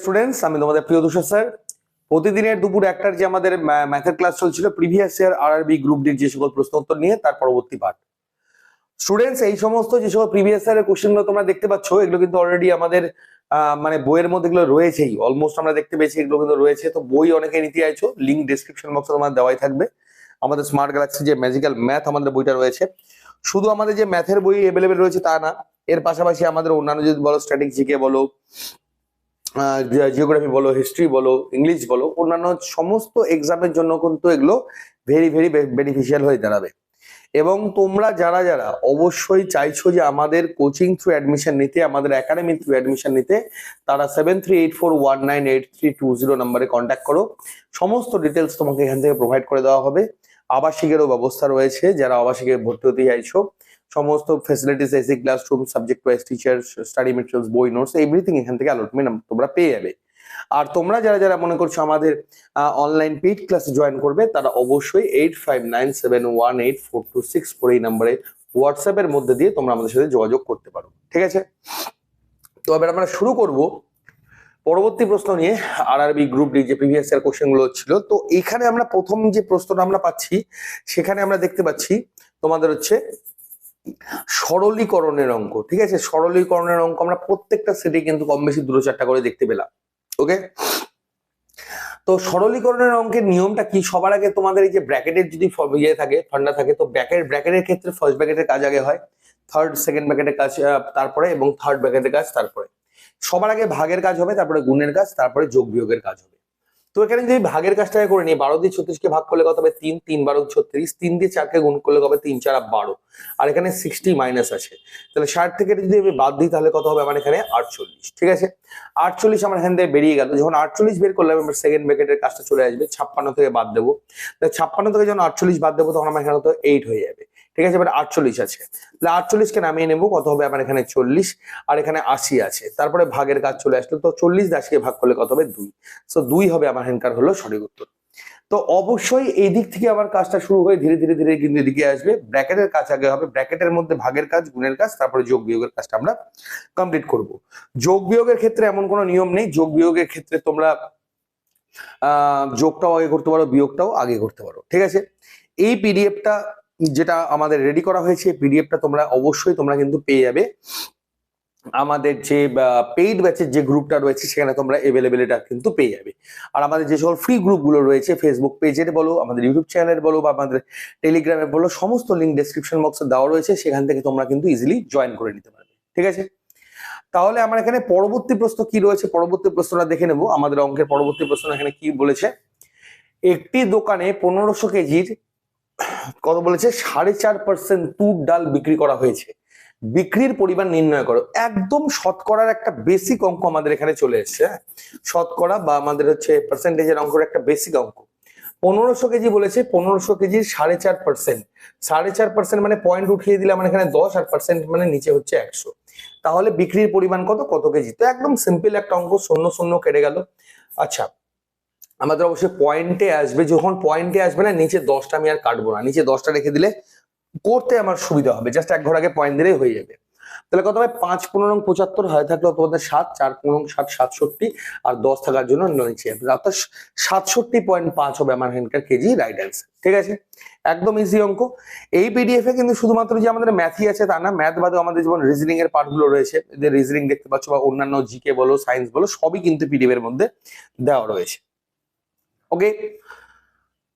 Students আমি তোমাদের প্রিয় তুষার স্যার, প্রতিদিনের দুপুর একটার যে আমাদের ম্যাথের ক্লাস চলছিল প্রিভিয়াস ইয়ার আরআরবি গ্রুপ ডির যে সকল প্রশ্ন উত্তর নিয়ে, তার পরবর্তী পাঠ স্টুডেন্টস এই সমস্ত যে সকল প্রিভিয়াস ইয়ারের কোশ্চেনগুলো তোমরা দেখতে পাচ্ছ, এগুলো কিন্তু অলরেডি আমাদের মানে বইয়ের মধ্যে এগুলো রয়েছেই। অলমোস্ট আমরা দেখতে পেয়েছি এগুলো কিন্তু রয়েছে। তো বই অনেকে নিতে চাইছো লিঙ্ক ডিসক্রিপশন বক্সে তোমার দেওয়াই থাকবে। আমাদের স্মার্ট গ্যালাক্সি যে ম্যাজিক্যাল ম্যাথ আমাদের বইটা রয়েছে। শুধু আমাদের যে ম্যাথের বই অ্যাভেলেবেল রয়েছে তা না, এর পাশাপাশি আমাদের অন্যান্য যদি বলো স্ট্যাটিক জিকে বলো জিওগ্রাফি বলো হিস্ট্রি বলো ইংলিশ বলো, অন্যান্য সমস্ত এক্সামের জন্য কিন্তু এগুলো ভেরি ভেরি বেনিফিশিয়াল হয়ে দাঁড়াবে। এবং তোমরা যারা যারা অবশ্যই চাইছো যে আমাদের কোচিং থ্রু অ্যাডমিশন নিতে, আমাদের একাডেমি থ্রু অ্যাডমিশন নিতে, তারা seven three eight four one nine eight three two zero নাম্বারে কন্ট্যাক্ট করো। সমস্ত ডিটেলস তোমাকে এখান থেকে প্রোভাইড করে দেওয়া হবে। আবাসিকেরও ব্যবস্থা রয়েছে, যারা আবাসিকে ভর্তি হতে চাইছো। সমস্ত facilities AC classroom subject wise teacher study materials বই নোটস এভরিথিং এখান থেকে অ্যালটমেন্ট তোমরা পেয়ে যাবে। আর তোমরা যারা যারা মনে করছ আমাদের অনলাইন পেইড ক্লাসে জয়েন করবে, তারা অবশ্যই eight five nine seven one eight four two six four এই নাম্বারে হোয়াটসঅ্যাপের মধ্যে দিয়ে তোমরা আমাদের সাথে যোগাযোগ করতে পারো। ঠিক আছে? তো এবার আমরা শুরু করব পরবর্তী প্রশ্ন নিয়ে আরআরবি গ্রুপ ডি যে প্রিভিয়াস ইয়ার কোশ্চেনগুলো ছিল। তো এখানে আমরা প্রথম যে প্রশ্নটা আমরা পাচ্ছি, সেখানে আমরা দেখতে পাচ্ছি, তোমাদের হচ্ছে সরলীকরণের অঙ্ক, ঠিক আছে? সরলীকরণের অঙ্ক আমরা প্রত্যেকটা সেটে কিন্তু কম বেশি দুটো চারটা করে দেখতে পেলাম ওকে তো সরলীকরণের অঙ্কের নিয়মটা কি? সবার আগে তোমাদের এই যে ব্র্যাকেটের যদি ইয়ে থাকে ফান্ডা থাকে, তো ব্র্যাকেট ব্র্যাকেটের ক্ষেত্রে ফার্স্ট ব্র্যাকেটের কাজ আগে হয় থার্ড সেকেন্ড ব্র্যাকেটের কাজ তারপরে এবং থার্ড ব্র্যাকেটের কাজ তারপরে। সবার আগে ভাগের কাজ হবে, তারপরে গুণের কাজ, তারপরে যোগ বিয়োগের কাজ হবে। তো এখানে যদি ভাগের কাজটাকে করে নিই, বারো দিয়ে ছত্রিশকে ভাগ করলে কত হবে? তিন তিন বারো ছত্রিশ, তিন দিয়ে চারকে গুণ করলে কত হবে? তিন, চার বারো। আর এখানে সিক্সটি মাইনাস আছে। তাহলে ষাট থেকে যদি আমি বাদ দিই, তাহলে কত হবে আমার এখানে? আটচল্লিশ। ঠিক আছে? আটচল্লিশ আমার এখান থেকে বেরিয়ে গেল। যখন আটচল্লিশ বের করলাম আমার সেকেন্ড ব্র্যাকেটের কাজটা চলে আসবে। ছাপ্পান্ন থেকে বাদ দেবো। তাহলে ছাপ্পান্ন থেকে যখন আটচল্লিশ বাদ দেবো, তখন আমার এখানে তো এইট হয়ে যাবে। ঠিক আছে? এবার আটচল্লিশ আছে। তাহলে আটচল্লিশকে নামিয়ে নেব, কত হবে? আমার এখানে চল্লিশ, আর এখানে আশি আছে। তারপরে ভাগের কাজ চলে আসলো, তো চল্লিশ দাসকে ভাগ করলে কত হবে? দুই। তো দুই হবে আমার এখানকার হলো সঠিক উত্তর। তো অবশ্যই এই দিক থেকে আমার কাজটা শুরু হয়ে ধীরে ধীরে ধীরে কিন্তু এদিকে আসবে। ব্র্যাকেটের কাজ আগে হবে। ব্র্যাকেটের মধ্যে ভাগের কাজ, গুণের কাজ, তারপরে যোগ বিয়োগের কাজটা আমরা কমপ্লিট করব। যোগ বিয়োগের ক্ষেত্রে এমন কোনো নিয়ম নেই। যোগ বিয়োগের ক্ষেত্রে তোমরা, আহ, যোগটাও আগে করতে পারো, বিয়োগটাও আগে করতে পারো। ঠিক আছে? এই পিডিএফটা যেটা আমাদের রেডি করা হয়েছে পিডিএফটা তোমরা অবশ্যই তোমরা কিন্তু পেয়ে যাবে। আমাদের যে পেইড ব্যাচের যে গ্রুপটা রয়েছে, সেখানে তোমরা এভেলেবেল এটা কিন্তু পেয়ে যাবে। আর আমাদের যে সকল ফ্রি গ্রুপগুলো রয়েছে ফেসবুক পেজের বলো, আমাদের ইউটিউব চ্যানেলের বলো, বা আমাদের টেলিগ্রামের বলো, সমস্ত লিঙ্ক ডেসক্রিপশন বক্সে দেওয়া রয়েছে, সেখান থেকে তোমরা কিন্তু ইজিলি জয়েন করে নিতে পারবে। ঠিক আছে? তাহলে আমার এখানে পরবর্তী প্রশ্ন কি রয়েছে? পরবর্তী প্রশ্নটা দেখে নেব। আমাদের অঙ্কের পরবর্তী প্রশ্ন এখানে কি বলেছে? একটি দোকানে পনেরোশো কেজির কত বলেছে? সাড়ে চার পার্সেন্ট তুর ডাল বিক্রি করা হয়েছে। বিক্রির পরিমাণ নির্ণয় করো। একদম শতকরার একটা বেসিক অঙ্ক আমাদের এখানে চলে এসেছে হ্যাঁ? শতকরা বা আমাদের হচ্ছে পার্সেন্টেজের অঙ্কের একটা বেসিক অঙ্ক। পনেরোশো কেজি বলেছে, পনেরোশো কেজির সাড়ে চার পার্সেন্ট সাড়ে চার পার্সেন্ট মানে পয়েন্ট উঠিয়ে দিলে আমার এখানে দশ, আর পার্সেন্ট মানে নিচে হচ্ছে একশো। তাহলে বিক্রির পরিমাণ কত? কত কেজি? তো একদম সিম্পল একটা অঙ্ক, শূন্য শূন্য কেটে গেল। আচ্ছা আমাদের অবশ্যই পয়েন্টে আসবে। যখন পয়েন্টে আসবে না, নিচে দশটা আমি আর কাটবো না। নিচে দশটা রেখে দিলে করতে আমার সুবিধা হবে। জাস্ট এক ঘর আগে পয়েন্ট দিলেই হয়ে যাবে। তাহলে কত হবে পাঁচ পনেরো পঁচাত্তর হয়ে থাকল তোমাদের সাত, চার পনেরো সাত, সাতষট্টি, আর দশ থাকার জন্য নিচে। অর্থাৎ সাতষট্টি পয়েন্ট পাঁচ হবে আমার এখানকার কেজি রাইট অ্যান্সার ঠিক আছে? একদম ইজি অঙ্ক। এই পিডিএফ এ কিন্তু শুধুমাত্র যে আমাদের ম্যাথই আছে তা না ম্যাথ বাদেও আমাদের যেমন রিজনিং এর পার্টগুলো রয়েছে রিজনিং দেখতে পাচ্ছ বা অন্যান্য জিকে বলো সায়েন্স বলো, সবই কিন্তু পিডিএফ এর মধ্যে দেওয়া রয়েছে। ওকে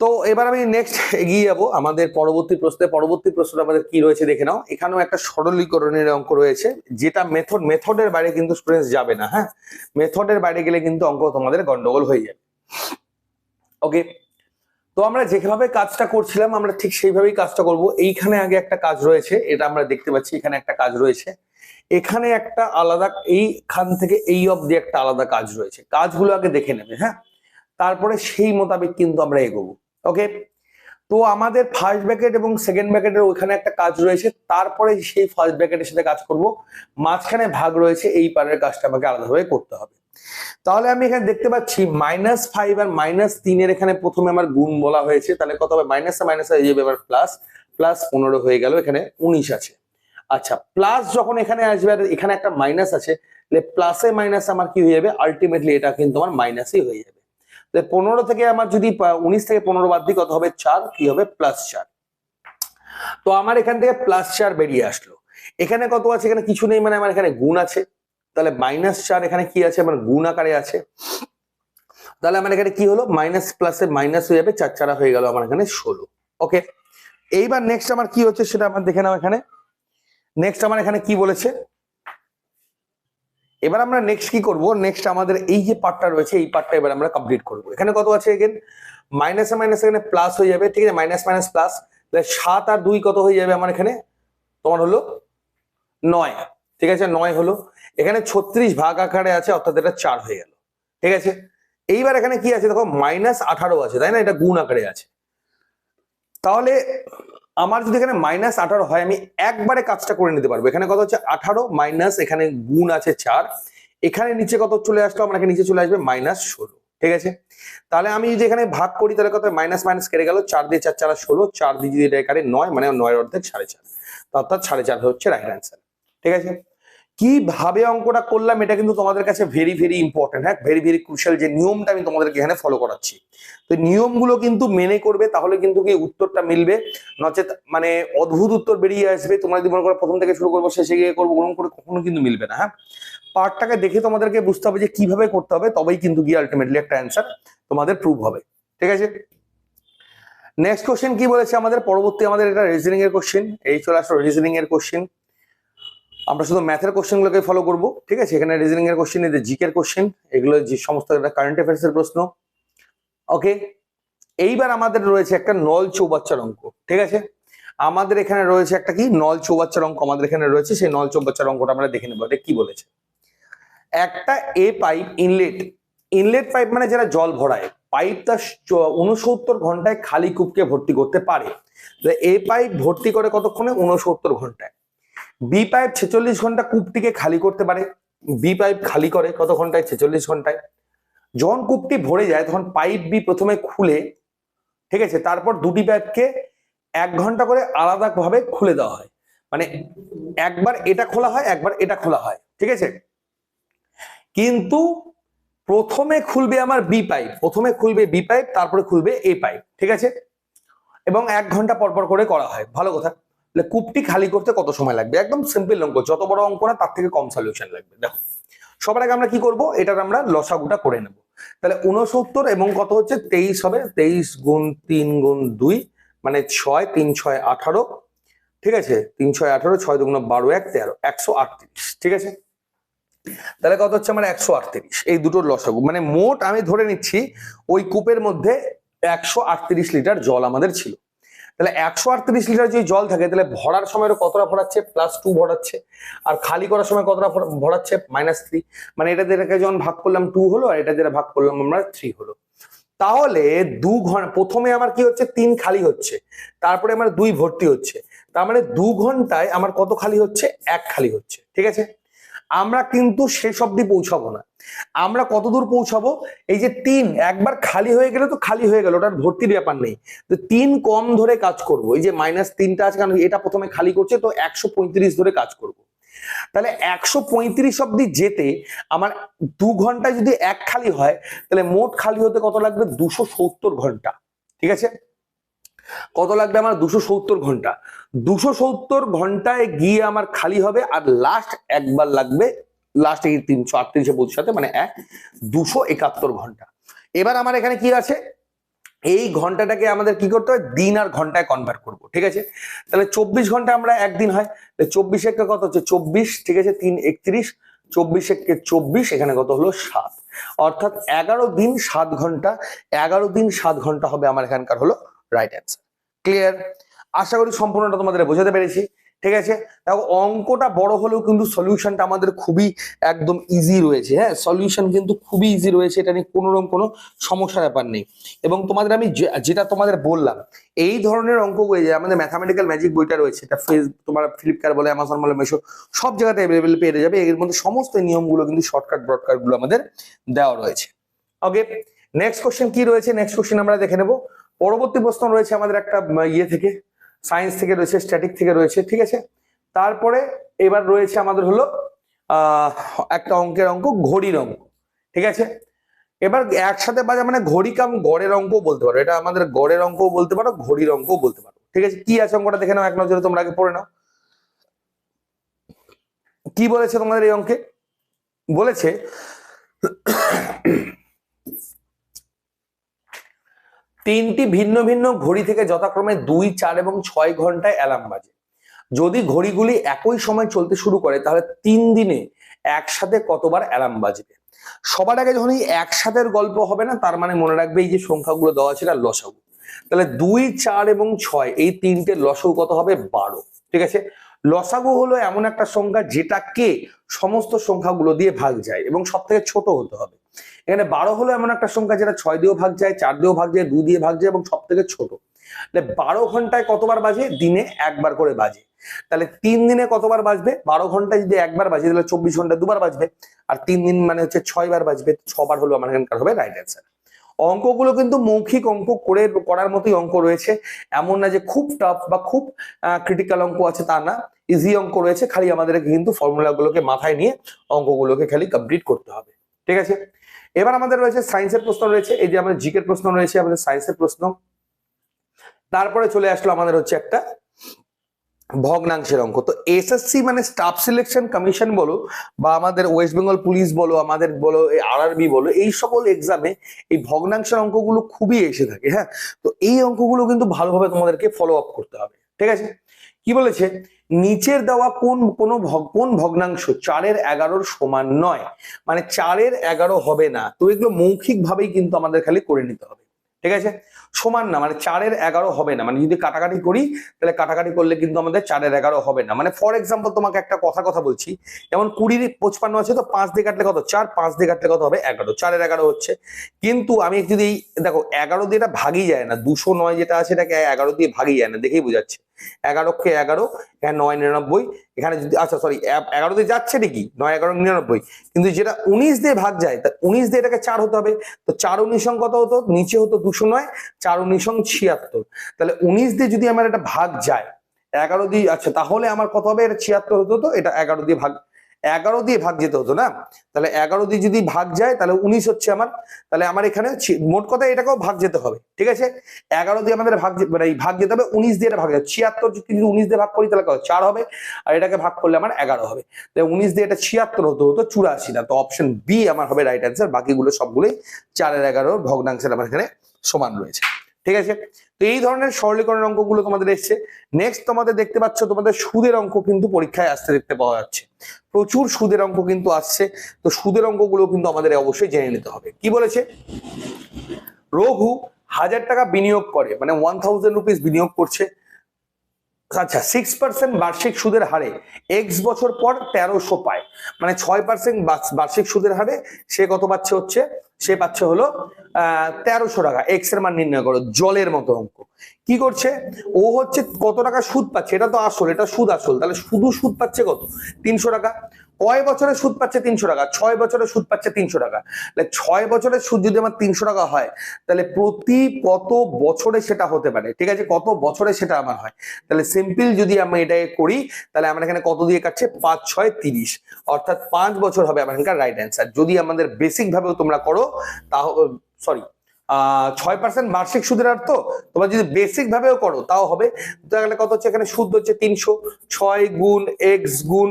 তো এবার আমি নেক্সট এগিয়ে যাব আমাদের পরবর্তী প্রশ্নে। পরবর্তী প্রশ্নটা আমাদের কি রয়েছে দেখে নাও। এখানেও একটা সরলীকরণের অঙ্ক রয়েছে, যেটা মেথড মেথডের বাইরে কিন্তু স্টুডেন্টস যাবে না হ্যাঁ? মেথডের বাইরে গেলে কিন্তু অঙ্ক তোমাদের গন্ডগোল হয়ে যাবে। ওকে তো আমরা যেভাবে কাজটা করছিলাম, আমরা ঠিক সেইভাবেই কাজটা করব। এইখানে আগে একটা কাজ রয়েছে, এটা আমরা দেখতে পাচ্ছি, এখানে একটা কাজ রয়েছে। এখানে একটা আলাদা, এইখান থেকে এই অবধি একটা আলাদা কাজ রয়েছে। কাজগুলো আগে দেখে নেবে হ্যাঁ? তারপরে সেই মোতাবেক কিন্তু আমরা এগোবো ওকে তো আমাদের ফার্স্ট ব্র্যাকেট এবং সেকেন্ড ব্র্যাকেটের ওইখানে একটা কাজ রয়েছে, তারপরে সেই ফার্স্ট ব্র্যাকেটের সাথে কাজ করব, মাঝখানে ভাগ রয়েছে, এই পারের কাজটা আমাকে আলাদাভাবে করতে হবে। তাহলে আমি এখানে দেখতে পাচ্ছি মাইনাস ফাইভ আর মাইনাস তিনের এখানে প্রথমে আমার গুণ বলা হয়েছে, তাহলে কত হবে? মাইনাস মাইনাস হয়ে যাবে এবার প্লাস প্লাস পনেরো হয়ে গেল, এখানে উনিশ আছে। আচ্ছা প্লাস যখন এখানে আসবে আর এখানে একটা মাইনাস আছে প্লাসে মাইনাস আমার কি হয়ে যাবে? আলটিমেটলি এটা কিন্তু আমার মাইনাসই হয়ে যাবে। পনেরো থেকে আমার যদি উনিশ থেকে পনেরো বাদ দিই, কত হবে? চার, কি হবে? প্লাস চার। তো আমার এখান থেকে প্লাস চার বেরিয়ে আসলো। এখানে কত আছে? এখানে কিছু নেই মানে আমার এখানে গুণ আছে। তাহলে মাইনাস চার এখানে কি আছে? আমার গুণ আকারে আছে। তাহলে আমার এখানে কি হলো? মাইনাস প্লাসে মাইনাস হয়ে যাবে, চার চারা হয়ে গেল আমার এখানে ষোলো। ওকে এইবার নেক্সট আমার কি হচ্ছে সেটা আমার দেখে নাও এখানে। নেক্সট আমার এখানে কি বলেছে? এবার আমরা নেক্সট কি করব? নেক্সট আমাদের এই যে পার্টটা রয়েছে, এই পার্টটা এবার আমরা কমপ্লিট করব। এখানে কত আছে এগেন মাইনাসে মাইনাস এখানে প্লাস হয়ে যাবে, ঠিক আছে? মাইনাস মাইনাস প্লাস তাহলে সাত আর দুই কত হয়ে যাবে আমার এখানে? তোমার হলো নয়। ঠিক আছে? নয় হলো। এখানে ছত্রিশ ভাগ আকারে আছে, অর্থাৎ এটা চার হয়ে গেল। ঠিক আছে? এইবার এখানে কি আছে? দেখো মাইনাস আঠারো আছে, তাই না? এটা গুণ আকারে আছে। তাহলে আমার যদি এখানে মাইনাস আঠারো হয়, আমি একবারে কাজটা করে নিতে পারব। এখানে কত হচ্ছে? আঠারো মাইনাস এখানে গুণ আছে চার। এখানে নিচে কত চলে আসলো? আমার এখানে নিচে চলে আসবে মাইনাস ষোলো। ঠিক আছে? তাহলে আমি যদি এখানে ভাগ করি, তাহলে কত? মাইনাস মাইনাস কেটে গেল। চার দিয়ে চার চার ষোলো। চার দিয়ে যদি এটা এখানে নয় মানে নয় অর্ধেক সাড়ে চার। অর্থাৎ সাড়ে চার হচ্ছে রাইট অ্যান্সার ঠিক আছে? কীভাবে অঙ্কটা করলাম এটা কিন্তু তোমাদের কাছে ভেরি ভেরি ইম্পর্টেন্ট হ্যাঁ? ভেরি ভেরি ক্রুশাল যে নিয়মটা আমি তোমাদেরকে এখানে ফলো করাচ্ছি। তো নিয়মগুলো কিন্তু মেনে করবে, তাহলে কিন্তু কি উত্তরটা মিলবে। নচেত মানে অদ্ভুত উত্তর বেরিয়ে আসবে। তোমরা যদি মনে করো প্রথম থেকে শুরু করব, শেষে গিয়ে করব, ওরকম করে কখনো কিন্তু মিলবে না হ্যাঁ? পার্টটাকে দেখে তোমাদেরকে বুঝতে হবে যে কীভাবে করতে হবে, তবেই কিন্তু গিয়ে আলটিমেটলি একটা অ্যান্সার তোমাদের প্রুভ হবে। ঠিক আছে? নেক্সট কোশ্চেন কি বলেছে আমাদের? পরবর্তী আমাদের এটা রিজনিং এর কোশ্চেন এই চলে আসলো রিজনিং এর কোশ্চেন আমরা শুধু ম্যাথের কোশ্চেনগুলোকে ফলো করব, ঠিক আছে? এখানে রিজনিং এর কোশ্চেন এদের জিকের কোশ্চেন এগুলো যে সমস্ত কারেন্ট অ্যাফেয়ার্স এর প্রশ্ন। ওকে এইবার আমাদের রয়েছে একটা নল চৌবাচ্চার অঙ্ক, ঠিক আছে? আমাদের এখানে রয়েছে একটা কি? নল চৌবাচ্চার অঙ্ক আমাদের এখানে রয়েছে, সেই নল চৌবাচ্চার অঙ্কটা আমরা দেখে নেব, এটা কি বলেছে? একটা a pipe inlet inlet pipe মানে যারা জল ভরায় পাইপটা উনসত্তর ঘন্টায় খালি কূপকে ভর্তি করতে পারে। এ পাইপ ভর্তি করে কতক্ষণে? উনসত্তর ঘন্টায়। বি পাইপ ছেচল্লিশ ঘণ্টা কূপটিকে খালি করতে পারে। বি পাইপ খালি করে কত ঘন্টায়? ছেচল্লিশ ঘন্টায়। যখন কূপটি ভরে যায়, তখন পাইপ বি প্রথমে খুলে, ঠিক আছে, তারপর দুটি পাইপকে এক ঘণ্টা করে আলাদাভাবে খুলে দেওয়া হয়। মানে একবার এটা খোলা হয়, একবার এটা খোলা হয়, ঠিক আছে? কিন্তু প্রথমে খুলবে আমার বি পাইপ প্রথমে খুলবে বি পাইপ তারপরে খুলবে এ পাইপ ঠিক আছে? এবং এক ঘণ্টা পর পর করে করা হয়। ভালো কথা। কূপটি খালি করতে কত সময় লাগবে? একদম সিম্পল অঙ্ক যত বড় অঙ্ক না, তার থেকে কম সলিউশন লাগবে। দেখো, সবার আগে আমরা কি করব? এটার আমরা লসাগুটা করে নেব। তাহলে উনসত্তর এবং কত হচ্ছে? তেইশ হবে। তেইশ গুণ তিন গুণ দুই মানে ছয়, তিন ছয় আঠারো। ঠিক আছে? তিন ছয় আঠারো, ছয় দুগুণ বারো, এক তেরো, একশো আটত্রিশ। ঠিক আছে? তাহলে কত হচ্ছে? আমার একশো আটত্রিশ। এই দুটোর লসাগু। মানে মোট আমি ধরে নিচ্ছি, ওই কূপের মধ্যে একশো আটত্রিশ লিটার জল আমাদের ছিল। তাহলে একশো আটত্রিশ লিটার যদি জল থাকে, তাহলে ভরার সময় কতটা ভরাচ্ছে? Plus two ভরাচ্ছে। আর খালি করার সময় কতটা ভরাচ্ছে? মাইনাস থ্রি মানে এটা যেটাকে যখন ভাগ করলাম টু হলো, আর এটা যেটা ভাগ করলাম আমরা থ্রি হলো। তাহলে দু ঘণ্টা প্রথমে আমার কি হচ্ছে? তিন খালি হচ্ছে। তারপরে আমার দুই ভর্তি হচ্ছে। তার মানে দু ঘন্টায় আমার কত খালি হচ্ছে? এক খালি হচ্ছে। ঠিক আছে? আমরা কিন্তু শেষ অব্দি পৌঁছাবো না। আমরা কত দূর পৌঁছাবো? এই যে তিন, একবার খালি হয়ে গেলে তো খালি হয়ে গেল, ওটার ভর্তির ব্যাপার নেই। তো তিন কম ধরে কাজ করব, এই যে মাইনাস তিনটা আছে, কারণ এটা প্রথমে খালি করছে, তো একশো পঁয়ত্রিশ ধরে কাজ করব। তাহলে একশো পঁয়ত্রিশ অব্দি যেতে আমার দু ঘন্টায় যদি এক খালি হয়, তাহলে মোট খালি হতে কত লাগবে? দুশো ঘণ্টা, ঠিক আছে? কত লাগবে আমার? দুশো সত্তর ঘণ্টা। দুশো সত্তর ঘন্টায় গিয়ে আমার খালি হবে আর লাস্ট একবার লাগবে লাস্ট এই তিনশো আটত্রিশে সাথে মানে এক, দুশো একাত্তর ঘণ্টা। এবার আমার এখানে কি আছে? এই ঘন্টাটাকে আমাদের কি করতে হয়? দিন আর ঘন্টায় কনভার্ট করব, ঠিক আছে? তাহলে চব্বিশ ঘণ্টা আমরা একদিন হয় চব্বিশ একে কত হচ্ছে? চব্বিশ, ঠিক আছে? তিন একত্রিশ, চব্বিশ চব্বিশ, এখানে কত হলো? সাত। অর্থাৎ এগারো দিন সাত ঘণ্টা, এগারো দিন সাত ঘণ্টা হবে আমার এখানকার হলো রাইট অ্যান্সার ক্লিয়ার আশা করি সম্পূর্ণটা তোমাদের বোঝাতে পেরেছি। ঠিক আছে? দেখো, অঙ্কটা বড় হলেও কিন্তু সলিউশনটা আমাদের খুবই একদম ইজি রয়েছে। হ্যাঁ সলিউশন কিন্তু খুবই ইজি রয়েছে, এটা নিয়ে কোনো রকম কোনো সমস্যার ব্যাপার নেই। এবং তোমাদের আমি যেটা তোমাদের বললাম, এই ধরনের অঙ্কগুলো যে, আমাদের ম্যাথামেটিক্যাল ম্যাজিক বইটা রয়েছে, এটা ফেস, তোমার ফ্লিপকার্ট বলে অ্যামাজন বলে মেশো সব জায়গাতে অ্যাভেলেবেল পেয়ে যাবে। এর মধ্যে সমস্ত নিয়মগুলো কিন্তু শর্টকাট ব্রডকাটগুলো আমাদের দেওয়া রয়েছে। ওকে নেক্সট কোশ্চেন কি রয়েছে? নেক্সট কোশ্চেন আমরা দেখে নেব। পরবর্তী প্রশ্ন রয়েছে আমাদের একটা ইয়ে থেকে সায়েন্স থেকে রয়েছে স্ট্যাটিক থেকে রয়েছে, ঠিক আছে? তারপরে এবার রয়েছে আমাদের হলো একটা অঙ্কের অঙ্ক, ঘড়ির অঙ্ক, ঠিক আছে? এবার একসাথে বাজা মানে ঘড়ি কাম গড়ের অঙ্কও বলতে পারো এটা আমাদের গড়ের অঙ্কও বলতে পারো, ঘড়ির অঙ্কও বলতে পারো ঠিক আছে? কি আছে অঙ্কটা দেখে নাও, এক নজরে তোমরা আগে পড়ে নাও। কি বলেছে তোমাদের এই অঙ্কে? বলেছে তিনটি ভিন্ন ভিন্ন ঘড়ি থেকে যথাক্রমে দুই, চার এবং ছয় ঘন্টায় অ্যালার্ম বাজে। যদি ঘড়িগুলি একই সময় চলতে শুরু করে, তাহলে তিন দিনে একসাথে কতবার অ্যালার্ম বাজবে? সবার আগে যখন এই একসাথের গল্প হবে না, তার মানে মনে রাখবে এই যে সংখ্যাগুলো দেওয়া ছিল আর লসাগু। তাহলে দুই, চার এবং ছয়, এই তিনটে লসাগু কত হবে? বারো। ঠিক আছে? লসাগু হলো এমন একটা সংখ্যা যেটাকে সমস্ত সংখ্যাগুলো দিয়ে ভাগ যায় এবং সব থেকে ছোট হতে হবে। এখানে বারো হলো এমন একটা সংখ্যা যেটা ছয় দিয়েও ভাগ যায়, চার দিয়েও ভাগ যায় দুই দিয়ে ভাগ যায় এবং সব থেকে ছোট। তাহলে বারো ঘন্টায় কতবার বাজে? দিনে একবার করে বাজে। তাহলে তিন দিনে কতবার বাজবে? বারো ঘন্টায় যদি একবার বাজে, তাহলে চব্বিশ ঘন্টায় দুবার বাজবে। আর তিন দিন মানে হচ্ছে ছয় বার বাজবে, ছবার হলো আমার এখানকার হবে রাইট অ্যান্সার অঙ্কগুলো কিন্তু মৌখিক অঙ্ক করে করার মতোই অঙ্ক রয়েছে। এমন না যে খুব টাফ বা খুব ক্রিটিক্যাল অঙ্ক আছে তা না। ইজি অঙ্ক রয়েছে, খালি আমাদেরকে কিন্তু ফর্মুলাগুলোকে মাথায় নিয়ে অঙ্কগুলোকে খালি কমপ্লিট করতে হবে। ঠিক আছে? এবার আমাদের রয়েছে সায়েন্সের প্রশ্ন রয়েছে, এই যে আমাদের জিকের প্রশ্ন রয়েছে, আমাদের সায়েন্সের প্রশ্ন। তারপরে চলে আসলো আমাদের হচ্ছে একটা ভগ্নাংশের অঙ্ক। তো এসএসসি মানে স্টাফ সিলেকশন কমিশন বলো, বা আমাদের ওয়েস্ট বেঙ্গল পুলিশ বলো, আমাদের বলো আরআরবি বলো, এই সকল এক্সামে এই ভগ্নাংশের অঙ্কগুলো খুবই এসে থাকে হ্যাঁ? তো এই অঙ্কগুলো কিন্তু ভালোভাবে তোমাদেরকে ফলো আপ করতে হবে, ঠিক আছে? কি বলেছে? নিচের দেওয়া কোন কোন কোন ভগ্নাংশ চারের এগারোর সমান নয়? মানে চারের এগারো হবে না। তো এগুলো মৌখিক ভাবেই কিন্তু আমাদের খালি করে নিতে হবে। ঠিক আছে? সমান না মানে চারের এগারো হবে না। মানে যদি কাটাকাটি করি, তাহলে কাটাকাটি করলে কিন্তু আমাদের চারের এগারো হবে না। মানে ফর এক্সাম্পল তোমাকে একটা কথা কথা বলছি। যেমন কুড়ির পঁচপান্ন আছে তো, পাঁচ দিয়ে কাটলে কত? চার, পাঁচ দিয়ে কাটলে কত হবে? এগারো। চারের এগারো হচ্ছে। কিন্তু আমি যদি দেখো, এগারো দিয়ে এটা ভাগই যায় না। দুশো নয় যেটা আছে, এটাকে এগারো দিয়ে ভাগই যায় না। দেখেই বোঝাচ্ছে। এগারোকে এগারো, এখানে নয় নিরানব্বই, এখানে যদি আচ্ছা সরি এগারো দিয়ে যাচ্ছে নাকি নয় এগারো নিরানব্বই, কিন্তু যেটা উনিশ দিয়ে ভাগ যায়, তা উনিশ দিয়ে এটাকে চার হতে হবে, তো চার উনিশং কত হতো? নিচে হতো দুশো নয়, চার উনিশং ছিয়াত্তর, তাহলে উনিশ দিয়ে যদি আমার এটা ভাগ যায়, এগারো দিয়ে আচ্ছা তাহলে আমার কত হবে? এটা ছিয়াত্তর হতো তো এটা এগারো দিয়ে ভাগ এগারো দিয়ে ভাগ যেতে হতো না? তাহলে এগারো দিয়ে যদি ভাগ যায়, তাহলে উনিশ হচ্ছে আমার। তাহলে আমার এখানে মোট কথা এটাকেও ভাগ যেতে হবে, ঠিক আছে? এগারো দিয়ে আমাদের ভাগ মানে ভাগ যেতে হবে, উনিশ দিয়ে ভাগ যাবে ছিয়াত্তর যদি উনিশ দিয়ে ভাগ করি, তাহলে চার হবে। আর এটাকে ভাগ করলে আমার এগারো হবে। তাই উনিশ দিয়ে এটা ছিয়াত্তর হতো হতো চুরাশি। না, তো অপশন বি আমার হবে রাইট অ্যান্সার বাকিগুলো সবগুলোই চারের এগারো ভগ্নাংশের আমার এখানে সমান রয়েছে, ঠিক আছে? তো এই ধরনের সরলীকরণের অঙ্কগুলো তোমাদের এসছে। নেক্সট তোমাদের দেখতে পাচ্ছ, তোমাদের সুদের অঙ্ক কিন্তু পরীক্ষায় আসতে দেখতে পাওয়া যাচ্ছে। প্রচুর সুদের অঙ্ক কিন্তু আসছে। তো সুদের অঙ্কগুলো কিন্তু আমাদের অবশ্যই জেনে নিতে হবে। কি বলেছে? রঘু হাজার টাকা বিনিয়োগ করে মানে ওয়ান থাউজেন্ড রুপিস বিনিয়োগ করছে। আচ্ছা সিক্স পার্সেন্ট বার্ষিক সুদের হারে এক্স বছর পর তেরোশো পায়। মানে ছয় পার্সেন্ট বার্ষিক সুদের হারে সে কত পাচ্ছে হচ্ছে? সে পাচ্ছে হলো তেরোশো টাকা। এক্সের মান নির্ণয় করো, জলের মতো অঙ্ক। কি করছে? ও হচ্ছে কত টাকা সুদ পাচ্ছে? এটা তো আসল, এটা সুদ আসল। তাহলে শুধু সুদ পাচ্ছে কত? তিনশো টাকা। কয় বছরের সুদ পাচ্ছে তিনশো টাকা? ছয় বছরের সুদ পাচ্ছে তিনশো টাকা। তাহলে ছয় বছরের সুদ যদি আমার তিনশো টাকা হয়, তাহলে প্রতি কত বছরে সেটা হতে পারে? ঠিক আছে, কত বছরে সেটা আমার হয়? তাহলে সিম্পল যদি আমি এটাকে করি, তাহলে আমার এখানে কত দিয়ে কাটছে? পাঁচ, ছয়, তিরিশ। অর্থাৎ পাঁচ বছর হবে আমার এখানকার রাইট অ্যান্সার যদি আমাদের বেসিক ভাবেও তোমরা করো তাহলে সরি ছয় পার্সেন্ট বার্ষিক সুদের হার তো তোমরা যদি বেসিক ভাবেও করো, তাও হবে। তাহলে কত হচ্ছে? এখানে সুদ হচ্ছে তিনশো। ছয় গুণ এক্স গুণ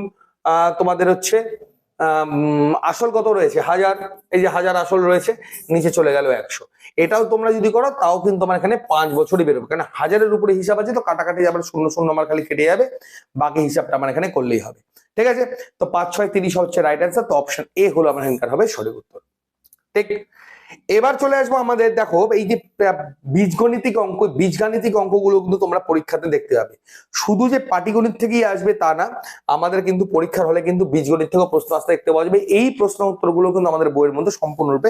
তোমাদের হচ্ছে আসল কত রয়েছে? হাজার। এই যে হাজার আসল রয়েছে, নিচে চলে গেল একশো। এটাও তোমরা যদি করো, তাও কিন্তু আমার এখানে পাঁচ বছরই বেরোবে। কারণ হাজারের উপরে হিসাব আছে তো, কাটাকাটি আবার শূন্য শূন্য আমার খালি কেটে যাবে, বাকি হিসাবটা আমার এখানে করলেই হবে। ঠিক আছে? তো পাঁচ, ছয়, তিরিশ হচ্ছে রাইট অ্যান্সার তো অপশন এ হলো আমার এখানকার হবে সঠিক উত্তর। ঠিক? এবার চলে আসব আমাদের, দেখো, এই যে বীজগণিতিক অঙ্ক, বীজগাণিতিক অঙ্কগুলো কিন্তু তোমরা পরীক্ষাতে দেখতে পাবে। শুধু যে পাটিগণিত থেকেই আসবে তা না, আমাদের কিন্তু পরীক্ষার হলে কিন্তু বীজগণিত থেকেও প্রশ্ন আসতে দেখতে পাওয়া যাবে। এই প্রশ্ন উত্তরগুলো কিন্তু আমাদের বইয়ের মধ্যে সম্পূর্ণরূপে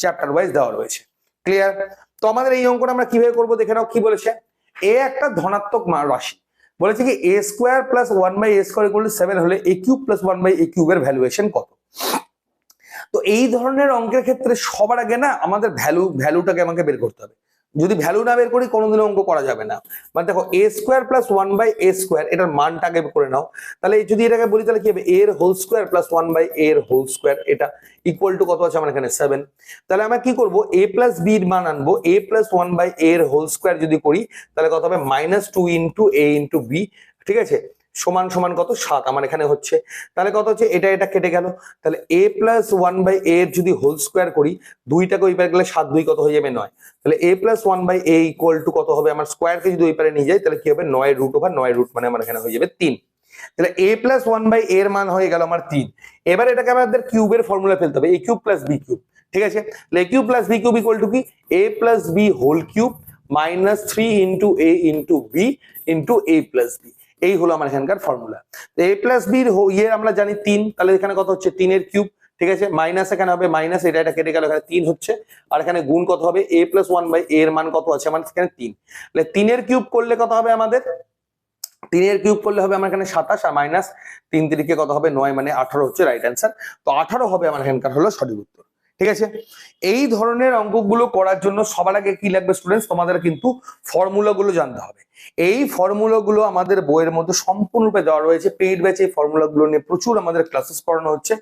চ্যাপ্টার ওয়াইজ দেওয়া রয়েছে। ক্লিয়ার তো আমাদের এই অঙ্কটা আমরা কীভাবে করব দেখে নাও কি বলেছে। এ একটা ধনাত্মক রাশি। বলেছে কি a square plus one by a square equal seven হলে a cube plus one by a কিউবের ভ্যালুয়েশন কত? তো এই ধরনের অঙ্কের ক্ষেত্রে সবার আগে না আমাদের ভ্যালু ভ্যালুটাকে আমাকে বের করতে হবে। যদি ভ্যালু না বের করি, কোনোদিনও অঙ্ক করা যাবে না। মানে দেখো a square plus one by a square এটার মানটাকে করে নাও। তাহলে যদি এটাকে বলি, তাহলে কি হবে? এর whole square plus one by এর হোল স্কোয়ার এটা ইকুয়াল টু কত আছে আমার এখানে? সেভেন তাহলে আমরা কি করব? এ প্লাস বির মান আনব। এ প্লাস ওয়ান বাই এর হোল স্কোয়ার যদি করি, তাহলে কত হবে? Minus two into a into b ঠিক আছে? সমান সমান কত? সাত। আমার এখানে হচ্ছে। তাহলে কত হচ্ছে? এটা এটা কেটে গেল। তাহলে a plus one by a এর যদি হোল স্কোয়ার করি, দুইটাকে ওই পারে গেলে সাত, দুই কত হয়ে যাবে? নয়। তাহলে a plus one by a equal to কত হবে? আমার স্কোয়ারকে যদি ওই পারে নিয়ে যাই, তাহলে কি হবে? নয় রুট ওভার নয় রুট মানে আমার এখানে হয়ে যাবে তিন। তাহলে এ প্লাস ওয়ান বাই এর মান হয়ে গেল আমার তিন। এবার এটাকে আমাদের কিউবের ফর্মুলা ফেলতে হবে। A cube plus b cube ঠিক আছে? তাহলে a cube plus b cube equal to কি? A plus b whole cube minus three into a into b into a plus b এই হলো আমার এখানকার ফর্মুলা তো এ প্লাস বির ইয়ে আমরা জানি তিন, তাহলে এখানে কত হচ্ছে? তিনের কিউব ঠিক আছে? মাইনাস এখানে হবে মাইনাস এটা এটা কেটে গেল, এখানে তিন হচ্ছে। আর এখানে গুণ কত হবে? এ প্লাস ওয়ান বাই এর মান কত আছে? আমার এখানে তিন। তাহলে তিনের কিউব করলে কত হবে আমাদের? তিনের কিউব করলে হবে আমার এখানে সাতাশ, আর মাইনাস তিন তিরিকে কত হবে? নয় মানে আঠারো হচ্ছে রাইট অ্যান্সার তো আঠারো হবে আমার এখানকার হলো সঠিক উত্তর। ঠিক আছে? এই ধরনের অঙ্কগুলো করার জন্য সবার আগে কি লাগবে স্টুডেন্টস তোমাদের কিন্তু ফর্মুলাগুলো জানতে হবে। এই ফর্মুলাগুলো আমাদের বইয়ের মধ্যে সম্পূর্ণরূপে দেওয়া রয়েছে। পেইড ব্যাচে এই ফর্মুলাগুলো নিয়ে প্রচুর আমাদের ক্লাসেস করানো হচ্ছে।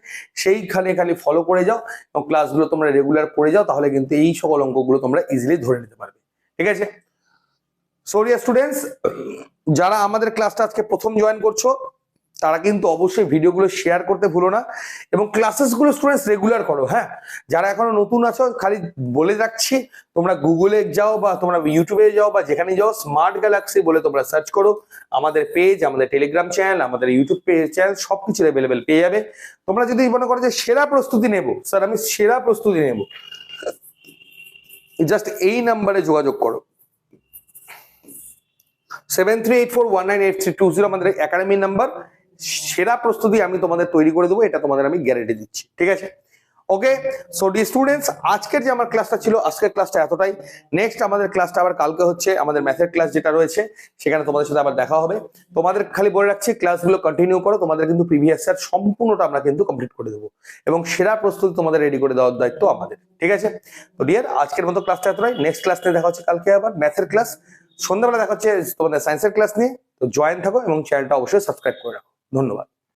সেইখানে খালি ফলো করে যাও এবং ক্লাসগুলো তোমরা রেগুলার করে যাও, তাহলে কিন্তু এই সকল অঙ্কগুলো তোমরা ইজিলি ধরে নিতে পারবে। ঠিক আছে? সোরিয়া স্টুডেন্টস যারা আমাদের ক্লাসটা আজকে প্রথম জয়েন করছ তারা কিন্তু অবশ্যই ভিডিওগুলো শেয়ার করতে ভুলো না এবং ক্লাসেসগুলো স্টুডেন্টস রেগুলার করো হ্যাঁ? যারা এখনও নতুন আছো, খালি বলে রাখছি, তোমরা গুগলে যাও বা তোমরা ইউটিউবে যাও বা যেখানে যাও স্মার্ট গ্যালাক্সি বলে তোমরা সার্চ করো। আমাদের পেজ আমাদের টেলিগ্রাম চ্যানেল আমাদের ইউটিউব পেজ চ্যানেল সবকিছু অ্যাভেলেবেল পেয়ে যাবে। তোমরা যদি মনে করো যে সেরা প্রস্তুতি নেব, স্যার, আমি সেরা প্রস্তুতি নেব। জাস্ট এই নাম্বারে যোগাযোগ করো। Seven three eight four one nine eight three two zero আমাদের একাডেমির নাম্বার সেরা প্রস্তুতি আমি তোমাদের তৈরি করে দেবো, এটা তোমাদের আমি গ্যারেন্টি দিচ্ছি, ঠিক আছে? ওকে সো ডি স্টুডেন্টস আজকের যে আমার ক্লাসটা ছিল, আজকের ক্লাসটা এতটাই। নেক্সট আমাদের ক্লাসটা আবার কালকে হচ্ছে, আমাদের ম্যাথের ক্লাস যেটা রয়েছে, সেখানে তোমাদের সাথে আবার দেখা হবে। তোমাদের খালি বলে রাখছি ক্লাসগুলো কন্টিনিউ করো, তোমাদের কিন্তু প্রিভিয়াস ইয়ার সম্পূর্ণটা আমরা কিন্তু কমপ্লিট করে দেবো। এবং সেরা প্রস্তুতি তোমাদের রেডি করে দেওয়ার দায়িত্ব আমাদের, ঠিক আছে? তো ডিয়ার আজকের মতো ক্লাসটা এতটাই। নেক্সট ক্লাস দেখা হচ্ছে কালকে আবার ম্যাথের ক্লাস সন্ধ্যাবেলা দেখা হচ্ছে তোমাদের সায়েন্সের ক্লাস নিয়ে। তো জয়েন থাকো এবং চ্যানেলটা অবশ্যই সাবস্ক্রাইব করে রাখো। ধন্যবাদ।